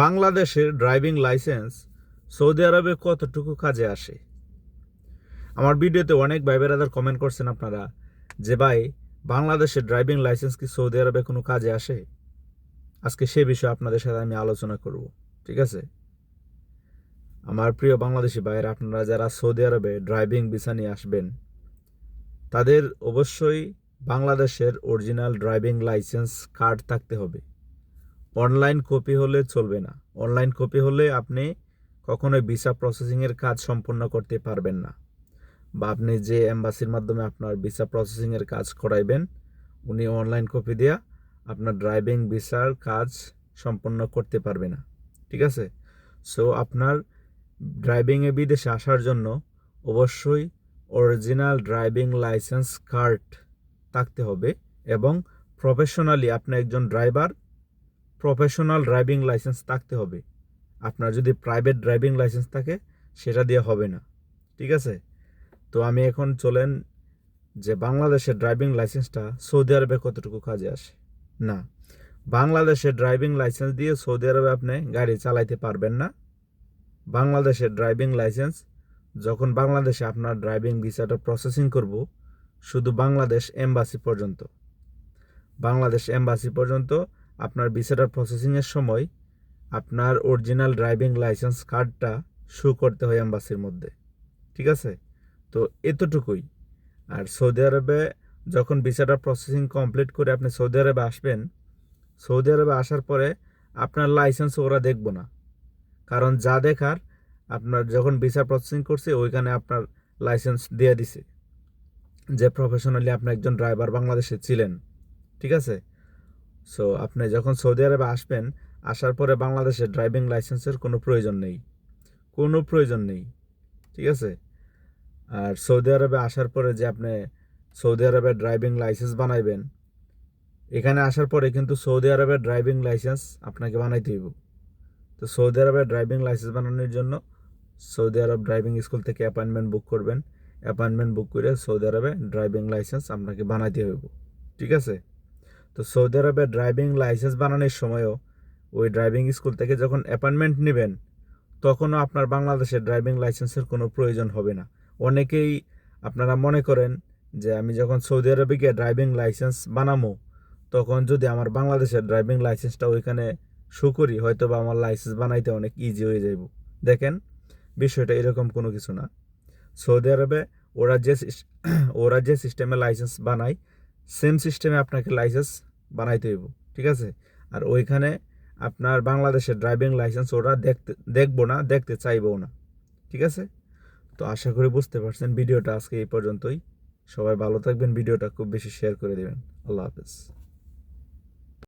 বাংলাদেশের driving licence Saudi আরবে কতটুকু কাজে আসে? আমার ভিডিওতে অনেক ভাই বেরাদার কমেন্ট করছেন আপনারা যে, ভাই, বাংলাদেশের ড্রাইভিং লাইসেন্স কি সৌদি আরবে কোনো কাজে আসে? আজকে সে বিষয়ে আপনাদের সাথে আমি আলোচনা করব, ঠিক আছে? আমার প্রিয় বাংলাদেশি ভাইয়েরা, আপনারা যারা সৌদি আরবে ড্রাইভিং ভিসা নিয়ে আসবেন, তাদের অবশ্যই বাংলাদেশের অরিজিনাল ড্রাইভিং লাইসেন্স কার্ড থাকতে হবে। অনলাইন কপি হলে চলবে না। অনলাইন কপি হলে আপনি কখনোই ভিসা প্রসেসিংয়ের কাজ সম্পন্ন করতে পারবেন না বা আপনি যে এম্বাসির মাধ্যমে আপনার ভিসা প্রসেসিংয়ের কাজ করাইবেন, উনি অনলাইন কপি দেয়া আপনার ড্রাইভিং ভিসার কাজ সম্পন্ন করতে পারবে না। ঠিক আছে? সো আপনার ড্রাইভিংয়ে বিদেশে আসার জন্য অবশ্যই অরিজিনাল ড্রাইভিং লাইসেন্স কার্ড থাকতে হবে এবং প্রফেশনালি আপনি একজন ড্রাইভার প্রফেশনাল ড্রাইভিং লাইসেন্স থাকতে হবে। আপনার যদি প্রাইভেট ড্রাইভিং লাইসেন্স থাকে, সেটা দিয়ে হবে না। ঠিক আছে? তো আমি এখন চলেন যে বাংলাদেশের ড্রাইভিং লাইসেন্সটা সৌদি আরবে কতটুকু কাজে আসে? না, বাংলাদেশের ড্রাইভিং লাইসেন্স দিয়ে সৌদি আরবে আপনি গাড়ি চালাইতে পারবেন না। বাংলাদেশের ড্রাইভিং লাইসেন্স, যখন বাংলাদেশে আপনার ড্রাইভিং ভিসাটা প্রসেসিং করব, শুধু বাংলাদেশ এম্বাসি পর্যন্ত। বাংলাদেশ এম্বাসি পর্যন্ত আপনার ভিসাটার প্রসেসিংয়ের সময় আপনার অরিজিনাল ড্রাইভিং লাইসেন্স কার্ডটা শু করতে হয় এম্বাসির মধ্যে। ঠিক আছে? তো এতটুকুই। আর সৌদি আরবে যখন ভিসাটা প্রসেসিং কমপ্লিট করে আপনি সৌদি আরবে আসবেন, সৌদি আরবে আসার পরে আপনার লাইসেন্স ওরা দেখব না। কারণ যা দেখার আপনার যখন ভিসা প্রসেসিং করছে, ওইখানে আপনার লাইসেন্স দিয়ে দিছে। যে প্রফেশনালি আপনি একজন ড্রাইভার বাংলাদেশে ছিলেন। ঠিক আছে? সো আপনি যখন সৌদি আরবে আসবেন, আসার পরে বাংলাদেশে ড্রাইভিং লাইসেন্সের কোনো প্রয়োজন নেই। কোনো প্রয়োজন নেই। ঠিক আছে? আর সৌদি আরবে আসার পরে যে আপনি সৌদি আরবের ড্রাইভিং লাইসেন্স বানাইবেন, এখানে আসার পরে কিন্তু সৌদি আরবের ড্রাইভিং লাইসেন্স আপনাকে বানাইতে হইব। তো সৌদি আরবে ড্রাইভিং লাইসেন্স বানানোর জন্য সৌদি আরব ড্রাইভিং স্কুল থেকে অ্যাপয়েন্টমেন্ট বুক করবেন। অ্যাপয়েন্টমেন্ট বুক করে সৌদি আরবে ড্রাইভিং লাইসেন্স আপনাকে বানাইতে হইব। ঠিক আছে? তো সৌদি আরবে ড্রাইভিং লাইসেন্স বানানোর সময়ও ওই ড্রাইভিং স্কুল থেকে যখন অ্যাপয়েন্টমেন্ট নেবেন, তখনও আপনার বাংলাদেশের ড্রাইভিং লাইসেন্সের কোনো প্রয়োজন হবে না। অনেকেই আপনারা মনে করেন যে আমি যখন সৌদি আরবে গিয়ে ড্রাইভিং লাইসেন্স বানামো, তখন যদি আমার বাংলাদেশের ড্রাইভিং লাইসেন্সটা ওইখানে শো করি হয়তো বা আমার লাইসেন্স বানাইতে অনেক ইজি হয়ে যাইব। দেখেন, বিষয়টা এরকম কোনো কিছু না। সৌদি আরবে ওরা যে ওরা যে সিস্টেমে লাইসেন্স বানায় সেম সিস্টেমে আপনাকে লাইসেন্স বানাইতে হইব, ঠিক আছে? আর ওইখানে আপনার বাংলাদেশের ড্রাইভিং লাইসেন্স ওরা দেখতে, দেখব না, দেখতে চাইবও না, ঠিক আছে? তো আশা করি বুঝতে পারছেন, ভিডিওটা আজকে এই পর্যন্তই। সবাই ভালো থাকবেন, ভিডিওটা খুব বেশি শেয়ার করে দেবেন। আল্লাহ হাফেজ।